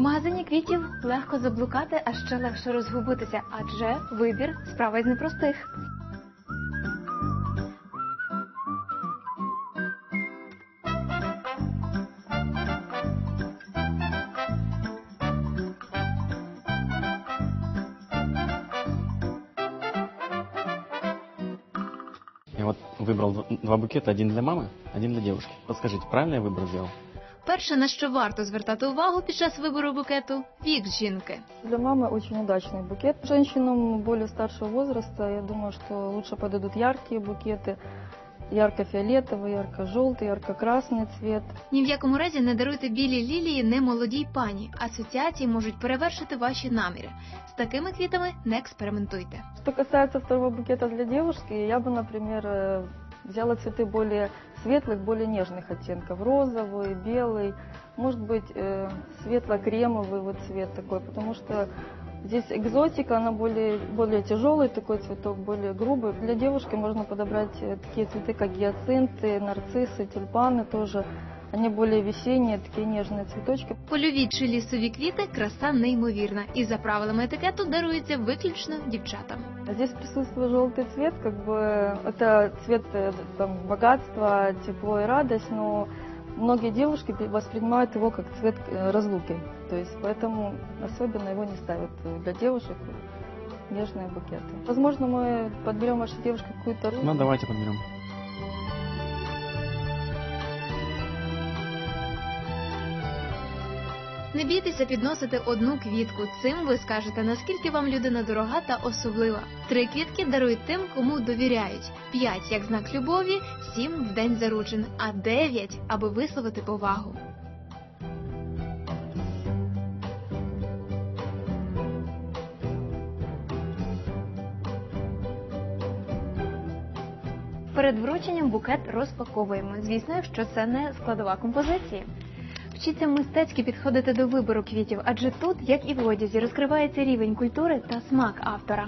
магазині квітів легко заблукати, а ще легше розгубитися, адже вибір справа із непростих. Я вот выбрал д- два букета, один для мамы, один для девушки. Подскажите, правильно я выбор сделал? Перше, на що варто звертати увагу під час вибору букету вік жінки. Для мамы очень удачный букет. Женщинам более старшего возраста, я думаю, что лучше подойдут яркие букеты. Ярко-фиолетовый, ярко-желтый, ярко-красный цвет. Ні в якому разі не даруйте білі лілії немолодій пані. Асоціації можуть перевершити ваші наміри. З такими квітами не експериментуйте. Что касается второго букета для девушки, я бы, например, э, взяла цветы более светлых, более нежных оттенков. Розовый, белый, может быть, э, светло-кремовый вот цвет такой, потому что здесь экзотика, она более, более тяжелый такой цветок, более грубый. Для девушки можно подобрать э, такие цветы, как гиацинты, нарциссы, тюльпаны тоже. Они более весенние, такие нежные цветочки. Польові чи лісові квіти краса неймовірна, і за правилами етикету дарується виключно дівчатам. А Здесь присутствует желтый цвет, как бы это цвет э, там, богатства, тепло и радость, но многие девушки пе- воспринимают его как цвет э, разлуки. То есть поэтому особенно его не ставят э, для девушек нежные букеты. Возможно, мы подберем вашей девушке какую-то розу. Ну, давайте подберем. Не бійтеся підносити одну квітку. Цим ви скажете, наскільки вам людина дорога та особлива. Три квітки дарують тим, кому довіряють. П'ять як знак любові, сім в день заручин, а дев'ять аби висловити повагу. Перед врученням букет розпаковуємо. Звісно, якщо це не складова композиції. Вчіться мистецьки підходити до вибору квітів, адже тут, як і в одязі, розкривається рівень культури та смак автора.